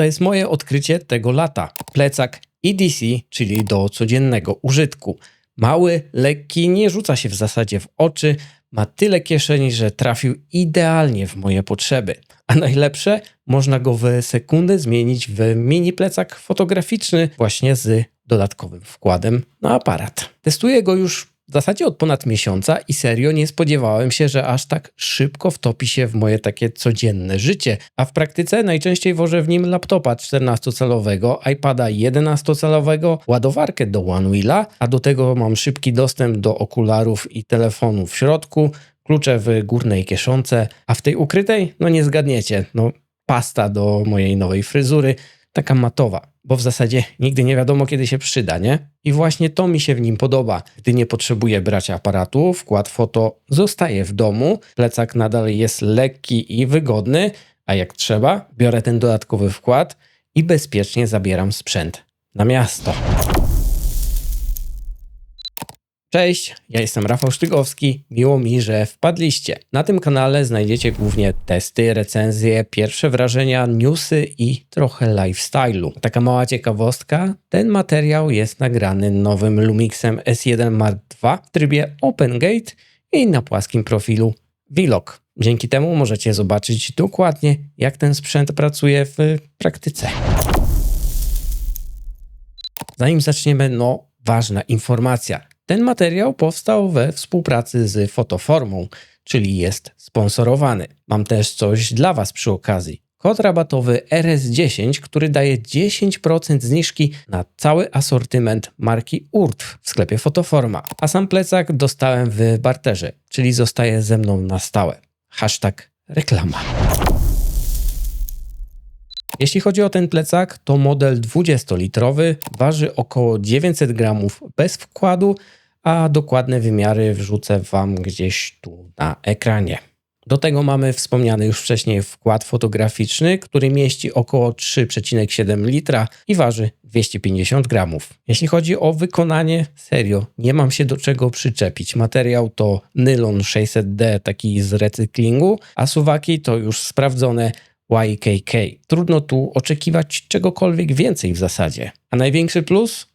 To jest moje odkrycie tego lata. Plecak EDC, czyli do codziennego użytku. Mały, lekki, nie rzuca się w zasadzie w oczy, ma tyle kieszeni, że trafił idealnie w moje potrzeby. A najlepsze, można go w sekundę zmienić w mini plecak fotograficzny właśnie z dodatkowym wkładem na aparat. Testuję go już w zasadzie od ponad miesiąca i serio nie spodziewałem się, że aż tak szybko wtopi się w moje takie codzienne życie, a w praktyce najczęściej wożę w nim laptopa 14-calowego, iPada 11-calowego, ładowarkę do OneWheela, a do tego mam szybki dostęp do okularów i telefonu w środku, klucze w górnej kieszonce, a w tej ukrytej, no nie zgadniecie, no pasta do mojej nowej fryzury, taka matowa, bo w zasadzie nigdy nie wiadomo, kiedy się przyda, nie? I właśnie to mi się w nim podoba. Gdy nie potrzebuję brać aparatu, wkład foto zostaje w domu, plecak nadal jest lekki i wygodny, a jak trzeba, biorę ten dodatkowy wkład i bezpiecznie zabieram sprzęt na miasto. Cześć, ja jestem Rafał Sztygowski. Miło mi, że wpadliście. Na tym kanale znajdziecie głównie testy, recenzje, pierwsze wrażenia, newsy i trochę lifestyle'u. Taka mała ciekawostka, ten materiał jest nagrany nowym Lumixem S1 Mark II w trybie OpenGate i na płaskim profilu Vlog. Dzięki temu możecie zobaczyć dokładnie, jak ten sprzęt pracuje w praktyce. Zanim zaczniemy, no ważna informacja. Ten materiał powstał we współpracy z Fotoformą, czyli jest sponsorowany. Mam też coś dla Was przy okazji. Kod rabatowy RS10, który daje 10% zniżki na cały asortyment marki URT w sklepie Fotoforma. A sam plecak dostałem w barterze, czyli zostaje ze mną na stałe. Hashtag reklama. Jeśli chodzi o ten plecak, to model 20-litrowy waży około 900 gramów bez wkładu, a dokładne wymiary wrzucę Wam gdzieś tu na ekranie. Do tego mamy wspomniany już wcześniej wkład fotograficzny, który mieści około 3,7 litra i waży 250 gramów. Jeśli chodzi o wykonanie, serio, nie mam się do czego przyczepić. Materiał to nylon 600D, taki z recyklingu, a suwaki to już sprawdzone YKK. Trudno tu oczekiwać czegokolwiek więcej w zasadzie. A największy plus?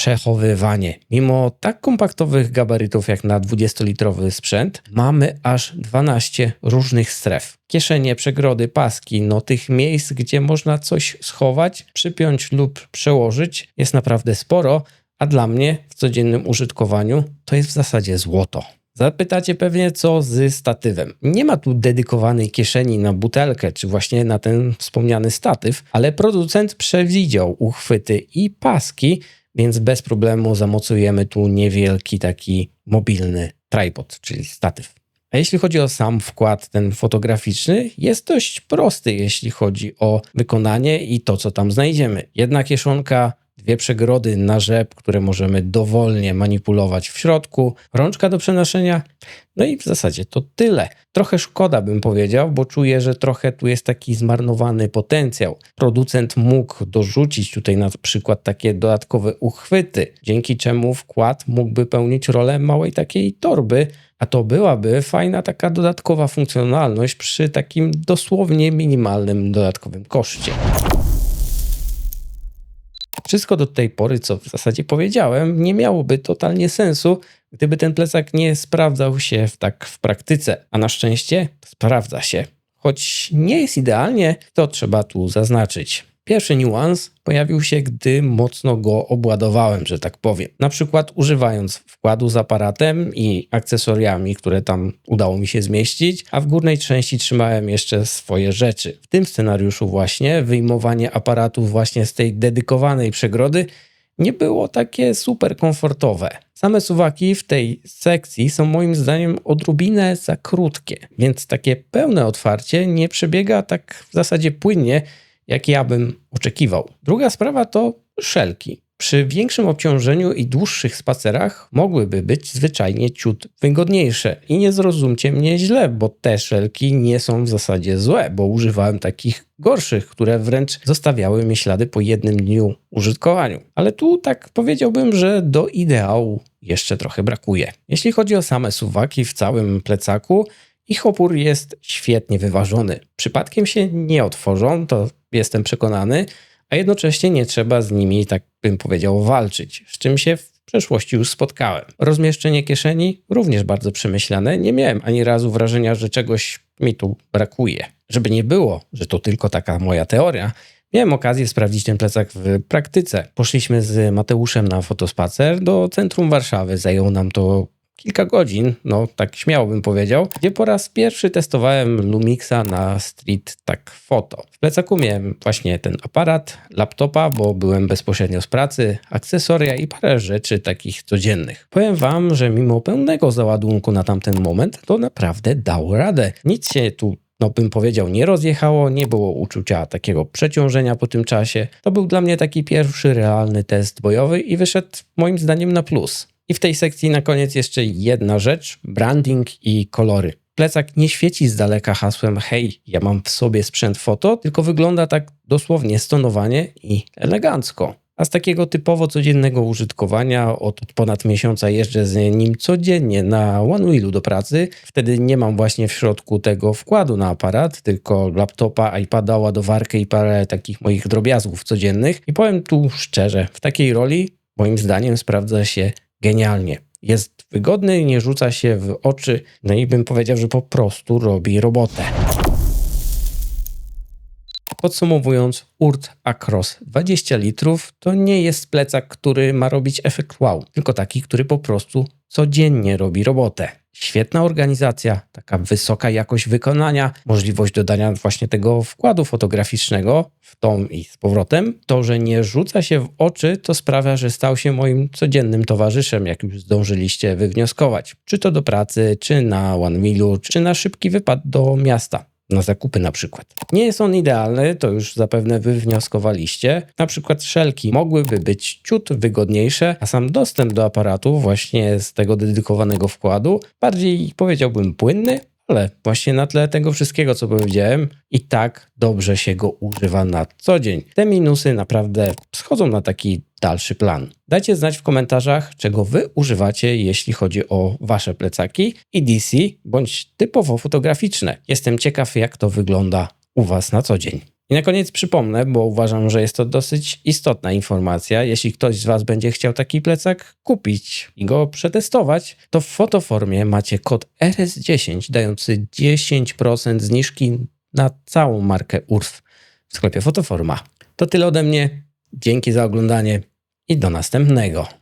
Przechowywanie. Mimo tak kompaktowych gabarytów jak na 20-litrowy sprzęt, mamy aż 12 różnych stref. Kieszenie, przegrody, paski, no tych miejsc, gdzie można coś schować, przypiąć lub przełożyć jest naprawdę sporo, a dla mnie w codziennym użytkowaniu to jest w zasadzie złoto. Zapytacie pewnie co z statywem. Nie ma tu dedykowanej kieszeni na butelkę, czy właśnie na ten wspomniany statyw, ale producent przewidział uchwyty i paski, więc bez problemu zamocujemy tu niewielki taki mobilny tripod, czyli statyw. A jeśli chodzi o sam wkład ten fotograficzny, jest dość prosty, jeśli chodzi o wykonanie i to, co tam znajdziemy. Jedna kieszonka, dwie przegrody na rzep, które możemy dowolnie manipulować w środku, rączka do przenoszenia, no i w zasadzie to tyle. Trochę szkoda bym powiedział, bo czuję, że trochę tu jest taki zmarnowany potencjał. Producent mógł dorzucić tutaj na przykład takie dodatkowe uchwyty, dzięki czemu wkład mógłby pełnić rolę małej takiej torby, a to byłaby fajna taka dodatkowa funkcjonalność przy takim dosłownie minimalnym dodatkowym koszcie. Wszystko do tej pory, co w zasadzie powiedziałem, nie miałoby totalnie sensu, gdyby ten plecak nie sprawdzał się w, tak w praktyce. A na szczęście sprawdza się. Choć nie jest idealnie, to trzeba tu zaznaczyć. Pierwszy niuans pojawił się, gdy mocno go obładowałem, że tak powiem. Na przykład używając wkładu z aparatem i akcesoriami, które tam udało mi się zmieścić, a w górnej części trzymałem jeszcze swoje rzeczy. W tym scenariuszu właśnie wyjmowanie aparatów właśnie z tej dedykowanej przegrody nie było takie super komfortowe. Same suwaki w tej sekcji są moim zdaniem odrobinę za krótkie, więc takie pełne otwarcie nie przebiega tak w zasadzie płynnie, jak ja bym oczekiwał. Druga sprawa to szelki. Przy większym obciążeniu i dłuższych spacerach mogłyby być zwyczajnie ciut wygodniejsze. I nie zrozumcie mnie źle, bo te szelki nie są w zasadzie złe, bo używałem takich gorszych, które wręcz zostawiały mi ślady po jednym dniu użytkowaniu. Ale tu tak powiedziałbym, że do ideału jeszcze trochę brakuje. Jeśli chodzi o same suwaki w całym plecaku, ich opór jest świetnie wyważony. Przypadkiem się nie otworzą, to jestem przekonany, a jednocześnie nie trzeba z nimi, tak bym powiedział, walczyć, z czym się w przeszłości już spotkałem. Rozmieszczenie kieszeni również bardzo przemyślane. Nie miałem ani razu wrażenia, że czegoś mi tu brakuje. Żeby nie było, że to tylko taka moja teoria, Miałem okazję sprawdzić ten plecak w praktyce. Poszliśmy z Mateuszem na fotospacer do centrum Warszawy. Zajęło nam to kilka godzin, no tak śmiało bym powiedział, gdzie po raz pierwszy testowałem Lumixa na Street Tak Photo. W plecaku miałem właśnie ten aparat, laptopa, bo byłem bezpośrednio z pracy, akcesoria i parę rzeczy takich codziennych. Powiem wam, że mimo pełnego załadunku na tamten moment, to naprawdę dało radę. Nic się tu no bym powiedział, nie rozjechało, nie było uczucia takiego przeciążenia po tym czasie. To był dla mnie taki pierwszy realny test bojowy i wyszedł moim zdaniem na plus. I w tej sekcji na koniec jeszcze jedna rzecz: branding i kolory. Plecak nie świeci z daleka hasłem hej, ja mam w sobie sprzęt foto, tylko wygląda tak dosłownie stonowanie i elegancko. A z takiego typowo codziennego użytkowania od ponad miesiąca jeżdżę z nim codziennie na One do pracy. Wtedy nie mam właśnie w środku tego wkładu na aparat, tylko laptopa, iPada, ładowarkę i parę takich moich drobiazgów codziennych. I powiem tu szczerze, w takiej roli moim zdaniem sprawdza się genialnie. Jest wygodny, nie rzuca się w oczy, no i bym powiedział, że po prostu robi robotę. Podsumowując, Urt Across 20 litrów to nie jest plecak, który ma robić efekt wow, tylko taki, który po prostu codziennie robi robotę. Świetna organizacja, taka wysoka jakość wykonania, możliwość dodania właśnie tego wkładu fotograficznego w tą i z powrotem. To, że nie rzuca się w oczy, to sprawia, że stał się moim codziennym towarzyszem, jak już zdążyliście wywnioskować. Czy to do pracy, czy na One Milu, czy na szybki wypad do miasta na zakupy na przykład. Nie jest on idealny, to już zapewne wy wnioskowaliście. Na przykład szelki mogłyby być ciut wygodniejsze, a sam dostęp do aparatu właśnie z tego dedykowanego wkładu bardziej powiedziałbym płynny, ale właśnie na tle tego wszystkiego, co powiedziałem, i tak dobrze się go używa na co dzień. Te minusy naprawdę schodzą na taki dalszy plan. Dajcie znać w komentarzach, czego wy używacie, jeśli chodzi o wasze plecaki i DC bądź typowo fotograficzne. Jestem ciekaw, jak to wygląda u was na co dzień. I na koniec przypomnę, bo uważam, że jest to dosyć istotna informacja. Jeśli ktoś z Was będzie chciał taki plecak kupić i go przetestować, to w fotoformie macie kod RS10 dający 10% zniżki na całą markę URF w sklepie Fotoforma. To tyle ode mnie. Dzięki za oglądanie i do następnego.